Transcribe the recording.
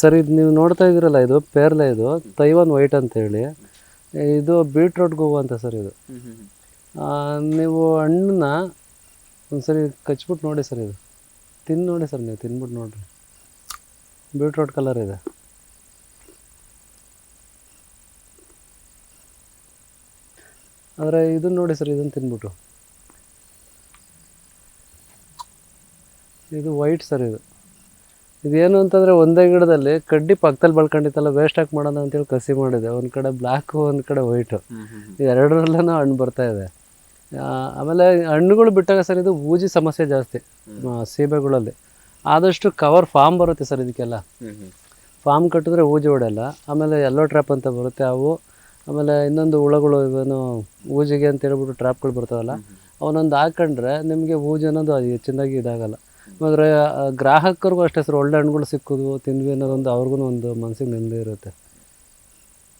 Sir ಇದು ನೀವು ನೋಡ್ತಾ ಇದ್ದೀರಲ್ಲ ಇದು ಪೇರ್ಲೆ ಇದು ತೈವಾನ್ ವೈಟ್ ಅಂತೇಳಿ. ಇದು ಬೀಟ್ರೋಟ್ ಗೋವು ಅಂತ ಸರ್ ಇದು. ನೀವು ಹಣ್ಣನ್ನ ಒಂದ್ಸರಿ ಕಚ್ಬಿಟ್ಟು ನೋಡಿ ಸರ್ ಇದು. ತಿಂದು ನೋಡಿ ಸರ್ ನೀವು ತಿಂದ್ಬಿಟ್ಟು ನೋಡ್ರಿ. ಬೀಟ್ರೋಟ್ ಕಲರ್ ಇದೆ. ಆದರೆ ಇದನ್ನ ನೋಡಿ ಸರ್ ಇದನ್ನು ತಿಂದ್ಬಿಟ್ಟು ಇದು ವೈಟ್ ಸರ್ ಇದು. ಇದೇನು ಅಂತಂದರೆ ಒಂದೇ ಗಿಡದಲ್ಲಿ ಕಡ್ಡಿ ಪಕ್ಕದಲ್ಲಿ ಬಳ್ಕೊಂಡಿತ್ತಲ್ಲ ವೇಸ್ಟ್ ಹಾಕಿ ಮಾಡೋಣ ಅಂತೇಳಿ ಕಸಿ ಮಾಡಿದೆ. ಒಂದು ಕಡೆ ಬ್ಲ್ಯಾಕು ಒಂದು ಕಡೆ ವೈಟು ಎರಡರಲ್ಲೂ ಹಣ್ಣು ಬರ್ತಾ ಇದೆ. ಆಮೇಲೆ ಹಣ್ಣುಗಳು ಬಿಟ್ಟಾಗ ಸರ್ ಇದು ಊಜಿ ಸಮಸ್ಯೆ ಜಾಸ್ತಿ ಸೀಬೆಗಳಲ್ಲಿ. ಆದಷ್ಟು ಕವರ್ ಫಾರ್ಮ್ ಬರುತ್ತೆ ಸರ್ ಇದಕ್ಕೆಲ್ಲ. ಫಾರ್ಮ್ ಕಟ್ಟಿದ್ರೆ ಊಜಿ ಹೊಡೆಯಲ್ಲ ಆಮೇಲೆ ಎಲ್ಲೋ ಟ್ರ್ಯಾಪ್ ಅಂತ ಬರುತ್ತೆ ಅವು. ಆಮೇಲೆ ಇನ್ನೊಂದು ಹುಳಗಳು ಇವೇನು ಊಜಿಗೆ ಅಂತ ಹೇಳ್ಬಿಟ್ಟು ಟ್ರ್ಯಾಪ್ಗಳು ಬರ್ತಾವಲ್ಲ ಅವನೊಂದು ಹಾಕೊಂಡ್ರೆ ನಿಮಗೆ ಊಜಿ ಅನ್ನೋದು ಅದು ಹೆಚ್ಚಿನದಾಗಿ ಇದಾಗಲ್ಲ. ಆದರೆ ಗ್ರಾಹಕರಿಗೂ ಅಷ್ಟೇ ಸರ್ ಒಳ್ಳೆ ಹಣ್ಣುಗಳು ಸಿಕ್ಕೋದು ತಿಂದ್ವಿ ಅನ್ನೋದೊಂದು ಅವ್ರಿಗೂ ಒಂದು ಮನಸ್ಸಿಗೆ ನೆಮ್ಮದಿ ಇರುತ್ತೆ.